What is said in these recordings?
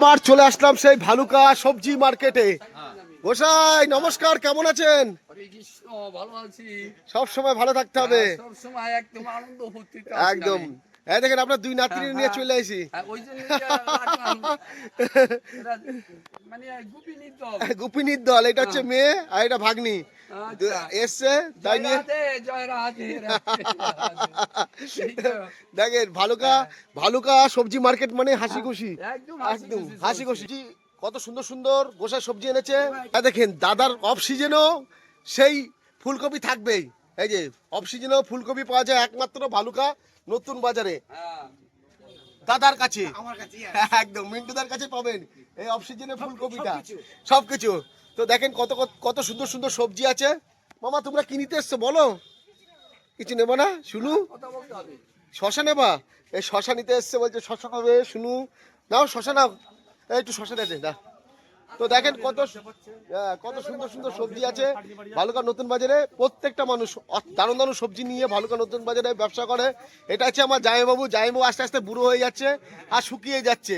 আবার চলে আসলাম সেই ভালুকা সবজি মার্কেটে। গোসাই নমস্কার কেমন আছেন? ভালো আছি। সব সময় ভালো থাকতে হবে। সব সময় একদম আনন্দ একদম। এই দেখেন আপনার দুই নাতনি হ্যাঁ, নিয়ে হ্যাঁ। চলে আসি হ্যাঁ, মানে গুপিনীর দল। এটা হচ্ছে মেয়ে আর এটা ভাগ্নি। আচ্ছা। এসছে তাই নিয়ে দেখেন ভালুকা ভালুকা সবজি মার্কেট মানে হাসি খুশি একদম হাসি খুশি কত সুন্দর সুন্দর গোসাই সবজি এনেছে। দেখেন দাদার অফ সিজনেও সেই ফুলকপি থাকবেই। এই যে অফ সিজনেও ফুলকপি পাওয়া যায় একমাত্র ভালুকা নতুন বাজারে। হ্যাঁ, দাদার কাছে। একদম মিন্টুদার কাছে পাবেন এই অফ সিজনে ফুলকপিটা। সবকিছু। তো দেখেন কত কত- সুন্দর সুন্দর সবজি আছে। মামা তোমরা কি নিতে এসছো বলো? কিছু নেব না? শুনু। শশা নেবা? এই শশা নিতে এসছে বলছে শশা খাবে শুনু। নাও শশা নাও। একটু শশা দে না তো দেখেন কত হ্যাঁ, কত সুন্দর সুন্দর সবজি আছে। ভালুকা নতুন বাজারে প্রত্যেকটা মানুষ দারুণ দারুণ সবজি নিয়ে ভালুকা নতুন বাজারে ব্যবসা করে। এটা হচ্ছে আমার জামাইবাবু। জামাইবাবু আস্তে আস্তে বুড়ো হয়ে যাচ্ছে আর শুকিয়ে যাচ্ছে।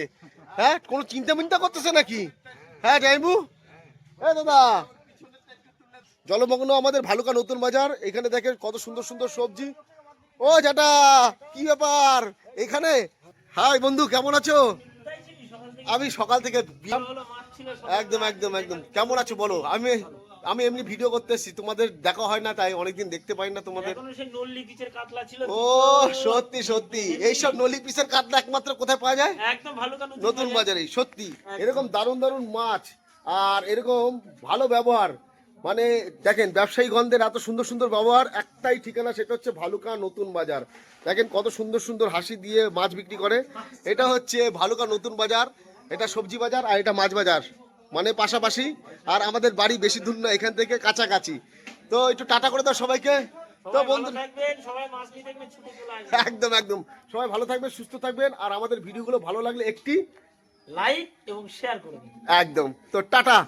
হ্যাঁ কোনো চিন্তা মিন্তা করতেছে নাকি? হ্যাঁ জামাইবু হ্যাঁ দাদা। জলমগ্ন আমাদের ভালুকা নতুন বাজার। এখানে দেখেন কত সুন্দর সুন্দর সবজি। ও জাটা কি ব্যাপার? এখানে? হাই বন্ধু কেমন আছো? আমি সকাল থেকে একদম একদম একদম। কেমন আছো বলো? আমি আমি এমনি ভিডিও করতে এসেছি। তোমাদের দেখা হয় না তাই অনেকদিন দেখতে পাই না তোমাদের। ও সত্যি সত্যি। এইসব নলি পিসের কাতলা একমাত্র কোথায় পাওয়া যায়? একদম ভালো নতুন বাজারে সত্যি। এরকম দারুণ দারুণ মাছ আর এরকম ভালো ব্যবহার। মানে দেখেন ব্যবসায়ী গন্ধের এত সুন্দর সুন্দর ব্যবহার একটাই ঠিকানা সেটা হচ্ছে ভালুকা নতুন বাজার। দেখেন কত সুন্দর সুন্দর হাসি দিয়ে মাছ বিক্রি করে। এটা হচ্ছে ভালুকা নতুন বাজার। এটা সবজি বাজার আর এটা মাছ বাজার। মানে পাশাপাশি আর আমাদের বাড়ি বেশি দূর না এখান থেকে কাছাকাছি। তো একটু টাটা করে দাও সবাইকে। তো বন্ধু একদম একদম। সবাই ভালো থাকবেন সুস্থ থাকবেন আর আমাদের ভিডিওগুলো ভালো লাগলে একটি লাইক এবং শেয়ার করে দিন একদম। তো টাটা।